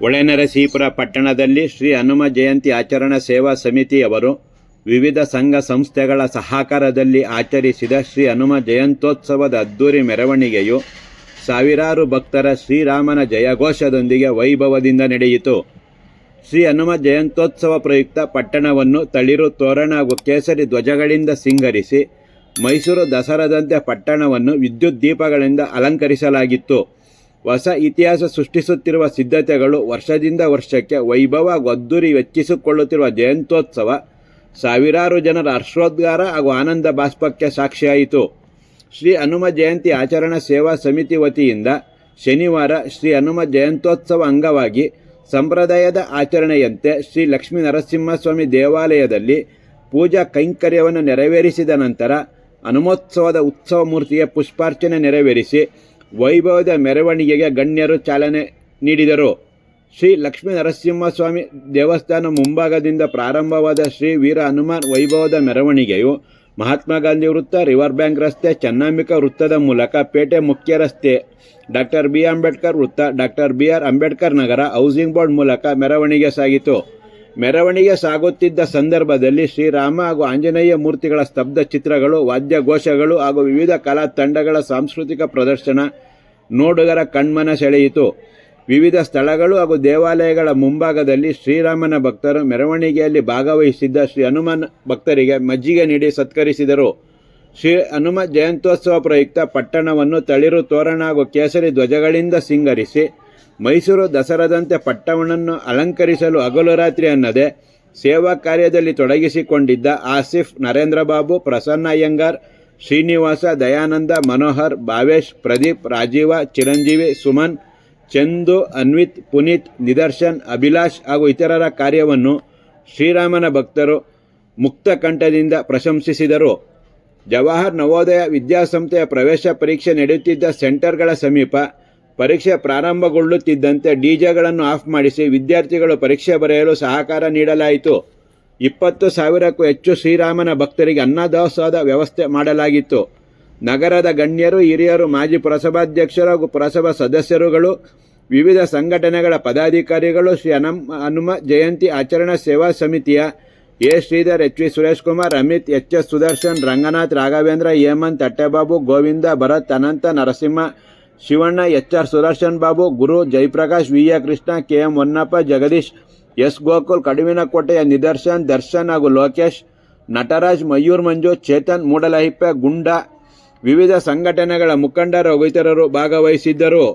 ಹೊಳೆನರಸೀಪುರ ಪಟ್ಟಣದಲ್ಲಿ ಶ್ರೀ ಹನುಮ ಜಯಂತಿ ಆಚರಣಾ ಸೇವಾ ಸಮಿತಿಯವರು ವಿವಿಧ ಸಂಘ ಸಂಸ್ಥೆಗಳ ಸಹಕಾರದಲ್ಲಿ ಆಚರಿಸಿದ ಶ್ರೀ ಹನುಮ ಜಯಂತ್ಯೋತ್ಸವದ ಅದ್ದೂರಿ ಮೆರವಣಿಗೆಯು ಸಾವಿರಾರು ಭಕ್ತರ ಶ್ರೀರಾಮನ ಜಯಘೋಷದೊಂದಿಗೆ ವೈಭವದಿಂದ ನಡೆಯಿತು. ಶ್ರೀ ಹನುಮ ಜಯಂತ್ಯೋತ್ಸವ ಪ್ರಯುಕ್ತ ಪಟ್ಟಣವನ್ನು ತಳಿರು ತೋರಣ ಹಾಗೂ ಕೇಸರಿ ಧ್ವಜಗಳಿಂದ ಸಿಂಗರಿಸಿ ಮೈಸೂರು ದಸರಾದಂತೆ ಪಟ್ಟಣವನ್ನು ವಿದ್ಯುತ್ ದೀಪಗಳಿಂದ ಅಲಂಕರಿಸಲಾಗಿತ್ತು. ಹೊಸ ಇತಿಹಾಸ ಸೃಷ್ಟಿಸುತ್ತಿರುವ ಸಿದ್ಧತೆಗಳು ವರ್ಷದಿಂದ ವರ್ಷಕ್ಕೆ ವೈಭವ ಗದ್ದುರಿ ಹೆಚ್ಚಿಸಿಕೊಳ್ಳುತ್ತಿರುವ ಜಯಂತ್ಯೋತ್ಸವ ಸಾವಿರಾರು ಜನರ ಹರ್ಷೋದ್ಗಾರ ಹಾಗೂ ಆನಂದ ಬಾಷ್ಪಕ್ಕೆ ಸಾಕ್ಷಿಯಾಯಿತು. ಶ್ರೀ ಹನುಮ ಜಯಂತಿ ಆಚರಣಾ ಸೇವಾ ಸಮಿತಿ ವತಿಯಿಂದ ಶನಿವಾರ ಶ್ರೀ ಹನುಮ ಜಯಂತ್ಯೋತ್ಸವ ಅಂಗವಾಗಿ ಸಂಪ್ರದಾಯದ ಆಚರಣೆಯಂತೆ ಶ್ರೀ ಲಕ್ಷ್ಮೀ ನರಸಿಂಹಸ್ವಾಮಿ ದೇವಾಲಯದಲ್ಲಿ ಪೂಜಾ ಕೈಂಕರ್ಯವನ್ನು ನೆರವೇರಿಸಿದ ನಂತರ ಹನುಮೋತ್ಸವದ ಉತ್ಸವ ಮೂರ್ತಿಗೆ ಪುಷ್ಪಾರ್ಚನೆ ನೆರವೇರಿಸಿ ವೈಭವದ ಮೆರವಣಿಗೆಗೆ ಗಣ್ಯರು ಚಾಲನೆ ನೀಡಿದರು. ಶ್ರೀ ಲಕ್ಷ್ಮೀ ನರಸಿಂಹಸ್ವಾಮಿ ದೇವಸ್ಥಾನ ಮುಂಭಾಗದಿಂದ ಪ್ರಾರಂಭವಾದ ಶ್ರೀ ವೀರ ಹನುಮಾನ್ ವೈಭವದ ಮೆರವಣಿಗೆಯು ಮಹಾತ್ಮ ಗಾಂಧಿ ವೃತ್ತ, ರಿವರ್ ಬ್ಯಾಂಕ್ ರಸ್ತೆ, ಚನ್ನಾಂಬಿಕ ವೃತ್ತದ ಮೂಲಕ ಪೇಟೆ ಮುಖ್ಯ ರಸ್ತೆ, ಡಾಕ್ಟರ್ ಬಿ ಅಂಬೇಡ್ಕರ್ ವೃತ್ತ, doctor B R Ambedkar Nagar housing board ಮೂಲಕ ಮೆರವಣಿಗೆ ಸಾಗಿತು. ಮೆರವಣಿಗೆ ಸಾಗುತ್ತಿದ್ದ ಸಂದರ್ಭದಲ್ಲಿ ಶ್ರೀರಾಮ ಹಾಗೂ ಆಂಜನೇಯ ಮೂರ್ತಿಗಳ ಸ್ತಬ್ಧ ಚಿತ್ರಗಳು, ವಾದ್ಯಘೋಷಗಳು ಹಾಗೂ ವಿವಿಧ ಕಲಾ ತಂಡಗಳ ಸಾಂಸ್ಕೃತಿಕ ಪ್ರದರ್ಶನ ನೋಡುಗರ ಕಣ್ಮನ ಸೆಳೆಯಿತು ವಿವಿಧ ಸ್ಥಳಗಳು ಹಾಗೂ ದೇವಾಲಯಗಳ ಮುಂಭಾಗದಲ್ಲಿ ಶ್ರೀರಾಮನ ಭಕ್ತರು ಮೆರವಣಿಗೆಯಲ್ಲಿ ಭಾಗವಹಿಸಿದ್ದ ಶ್ರೀ ಹನುಮನ್ ಭಕ್ತರಿಗೆ ಮಜ್ಜಿಗೆ ನೀಡಿ ಸತ್ಕರಿಸಿದರು. ಶ್ರೀ ಹನುಮ ಜಯಂತ್ಯೋತ್ಸವ ಪ್ರಯುಕ್ತ ಪಟ್ಟಣವನ್ನು ತಳಿರು ತೋರಣ ಹಾಗೂ ಕೇಸರಿ ಧ್ವಜಗಳಿಂದ ಸಿಂಗರಿಸಿ ಮೈಸೂರು ದಸರಾದಂತೆ ಪಟ್ಟಣವನ್ನು ಅಲಂಕರಿಸಲು ಹಗಲು ರಾತ್ರಿ ಅನ್ನದೆ ಸೇವಾ ಕಾರ್ಯದಲ್ಲಿ ತೊಡಗಿಸಿಕೊಂಡಿದ್ದ ಆಸಿಫ್, ನರೇಂದ್ರ ಬಾಬು, ಪ್ರಸನ್ನ ಅಯ್ಯಂಗಾರ್, ಶ್ರೀನಿವಾಸ, ದಯಾನಂದ, ಮನೋಹರ್, ಭಾವೇಶ್, ಪ್ರದೀಪ್, ರಾಜೀವ, ಚಿರಂಜೀವಿ, ಸುಮನ್, ಚಂದು, ಅನ್ವಿತ್, ಪುನೀತ್, ನಿದರ್ಶನ್, ಅಭಿಲಾಷ್ ಹಾಗೂ ಇತರರ ಕಾರ್ಯವನ್ನು ಶ್ರೀರಾಮನ ಭಕ್ತರು ಮುಕ್ತ ಕಂಠದಿಂದ ಪ್ರಶಂಸಿಸಿದರು. ಜವಾಹರ್ ನವೋದಯ ವಿದ್ಯಾಸಂಸ್ಥೆಯ ಪ್ರವೇಶ ಪರೀಕ್ಷೆ ನಡೆಯುತ್ತಿದ್ದ ಸೆಂಟರ್ಗಳ ಸಮೀಪ ಪರೀಕ್ಷೆ ಪ್ರಾರಂಭಗೊಳ್ಳುತ್ತಿದ್ದಂತೆ ಡಿಜೆಗಳನ್ನು ಆಫ್ ಮಾಡಿಸಿ ವಿದ್ಯಾರ್ಥಿಗಳು ಪರೀಕ್ಷೆ ಬರೆಯಲು ಸಹಕಾರ ನೀಡಲಾಯಿತು. ಇಪ್ಪತ್ತು ಸಾವಿರಕ್ಕೂ ಹೆಚ್ಚು ಶ್ರೀರಾಮನ ಭಕ್ತರಿಗೆ ಅನ್ನದಾಸೋಹದ ವ್ಯವಸ್ಥೆ ಮಾಡಲಾಗಿತ್ತು. ನಗರದ ಗಣ್ಯರು, ಹಿರಿಯರು, ಮಾಜಿ ಪುರಸಭಾಧ್ಯಕ್ಷರು ಹಾಗೂ ಪುರಸಭಾ ಸದಸ್ಯರುಗಳು, ವಿವಿಧ ಸಂಘಟನೆಗಳ ಪದಾಧಿಕಾರಿಗಳು, ಶ್ರೀ ಅನಮ ಹನುಮ ಜಯಂತಿ ಆಚರಣಾ ಸೇವಾ ಸಮಿತಿಯ A. Shridhar, H. V. Suresh Kumar Amit, H. S. Sudarshan, Ranganath, Raghavendra, Hemanth, Attebabu, Govinda Bharath, Anantha, Narasimha Shivanna, H R Sudarshan Babu, Guru Jayaprakash V A Krishna, K M Honnappa, Jagadish, S Gokul ಕಡುವಿನಕೋಟೆಯ Nidarshan, Darshan ಹಾಗೂ ಲೋಕೇಶ್, ನಟರಾಜ್, ಮಯೂರ್ ಮಂಜು, ಚೇತನ್, ಮೂಡಲಹಿಪ್ಪೆ, ಗುಂಡ, ವಿವಿಧ ಸಂಘಟನೆಗಳ ಮುಖಂಡರು ಇತರರು ಭಾಗವಹಿಸಿದ್ದರು.